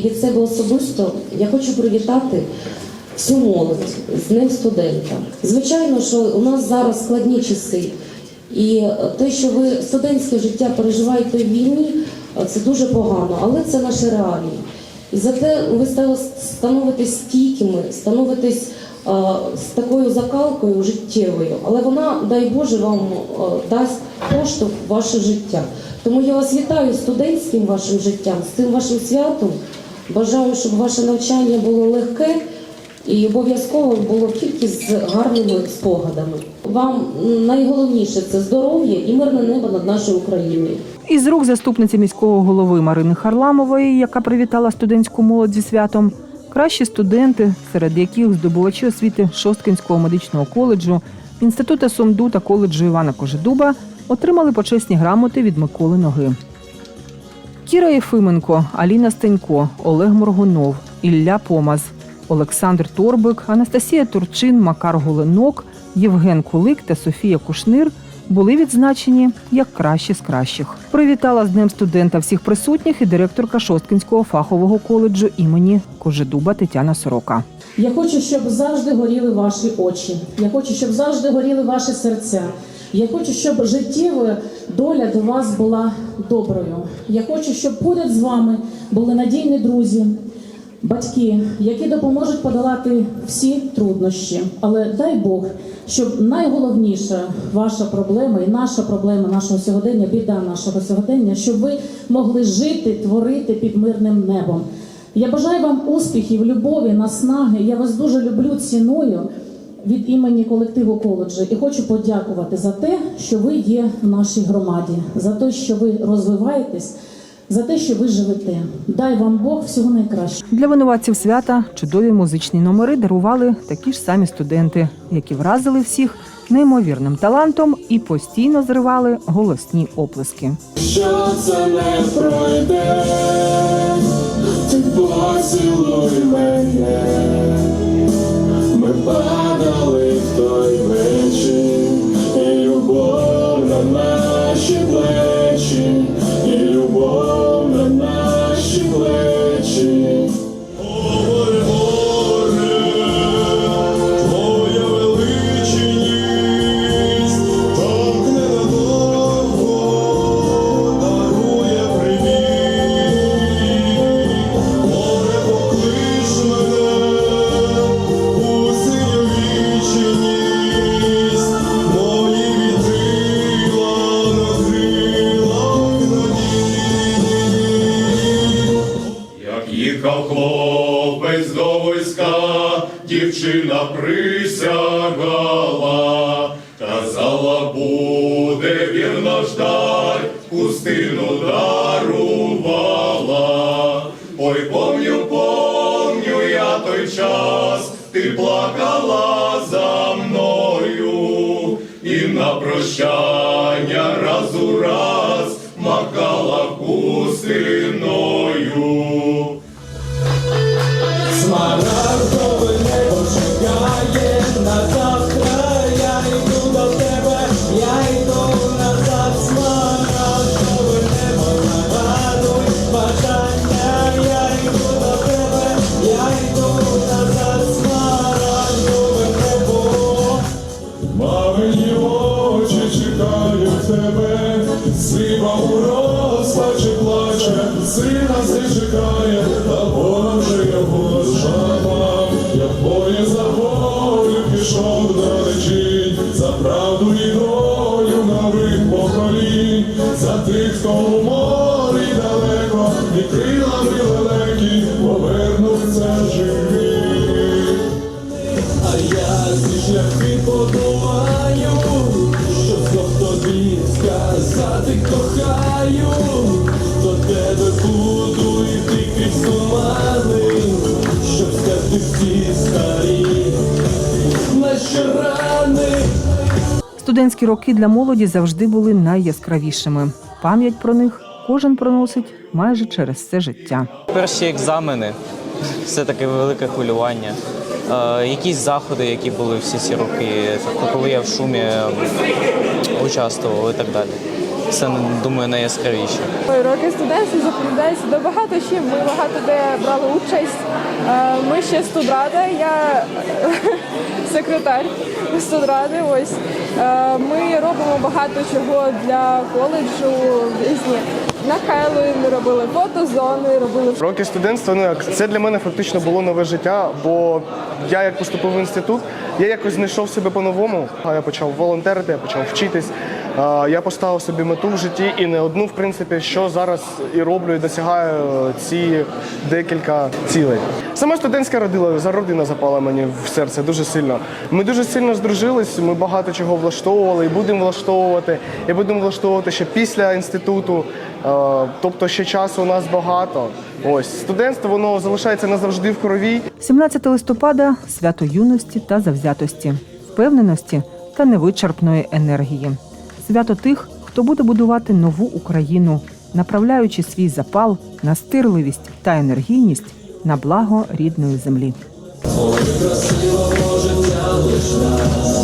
і від себе особисто я хочу привітати всю молодь з Днем студента. Звичайно, що у нас зараз складні часи, і те, що ви студентське життя переживаєте в війні, це дуже погано, але це наші реалії. І зате ви стали- становитесь стійкими, становитесь е, з такою закалкою життєвою, але вона, дай Боже, вам е, дасть поштовх в ваше життя. Тому я вас вітаю студентським вашим життям, з цим вашим святом. Бажаю, щоб ваше навчання було легке і обов'язково було тільки з гарними спогадами. Вам найголовніше це здоров'я і мирне небо над нашою Україною. Із рук заступниці міського голови Марини Харламової, яка привітала студентську молодь зі святом, кращі студенти, серед яких здобувачі освіти Шосткинського медичного коледжу, інституту Сомду та коледжу Івана Кожедуба отримали почесні грамоти від Миколи Ноги. Кіра Єфименко, Аліна Стенько, Олег Моргунов, Ілля Помаз, Олександр Торбик, Анастасія Турчин, Макар Голенок, Євген Кулик та Софія Кушнир були відзначені як кращі з кращих. Привітала з Днем студента всіх присутніх і директорка Шосткинського фахового коледжу імені Кожедуба Тетяна Сорока. Я хочу, щоб завжди горіли ваші очі. Я хочу, щоб завжди горіли ваші серця. Я хочу, щоб життєва доля до вас була доброю. Я хочу, щоб поряд з вами були надійні друзі, батьки, які допоможуть подолати всі труднощі. Але дай Бог, щоб найголовніша ваша проблема і наша проблема нашого сьогодення, біда нашого сьогодення, щоб ви могли жити, творити під мирним небом. Я бажаю вам успіхів, любові, наснаги. Я вас дуже люблю, ціную від імені колективу коледжу і хочу подякувати за те, що ви є в нашій громаді, за те, що ви розвиваєтесь, за те, що ви живете. Дай вам Бог всього найкращого. Для винуватців свята чудові музичні номери дарували такі ж самі студенти, які вразили всіх неймовірним талантом і постійно зривали голосні оплески. що це не пройде, присягала, казала, буде вірно ждать, пустину дарувала. Ой, помню, помню я той час, ти плакала за мною, і на прощання раз у раз макала хустиною. Смарагдове сина все чекає, та вже його жаба, як боє за волю пішов далечінь, за правду і долю нових поколінь, за тих, хто у морі далеко, і крилами великі повернуться живі. А я зі шляхи подолаю, що знов тобі сказати Студентські роки для молоді завжди були найяскравішими. Пам'ять про них кожен проносить майже через все життя. Перші екзамени все таке велике хвилювання. Е, якісь заходи, які були всі ці роки, тобто коли я в шумі участвував і так далі. Це думаю найяскравіше. Роки студентства запам'ятаються до багато чим. Ми багато де брали участь. Е, Ми ще студрада, я секретар студради. Ось Е, ми робимо багато чого для коледжу. Різні на Хайлові робили фотозони, робили Роки студентства, ну як це для мене фактично було нове життя, бо я як поступив в інститут, я якось знайшов себе по-новому. А Я почав волонтерити, я почав вчитись. Я поставив собі мету в житті і не одну, в принципі, що зараз і роблю, і досягаю ці декілька цілей. Саме студентська родила за родина запала мені в серце дуже сильно. Ми дуже сильно здружились, ми багато чого влаштовували і будемо влаштовувати, і будемо влаштовувати ще після інституту. Е, Тобто ще часу у нас багато. Ось студентство воно залишається назавжди в крові. 17 листопада свято юності та завзятості, впевненості та невичерпної енергії. Свято тих, хто буде будувати нову Україну, направляючи свій запал, настирливість та енергійність на благо рідної землі. Ой, красивого життя.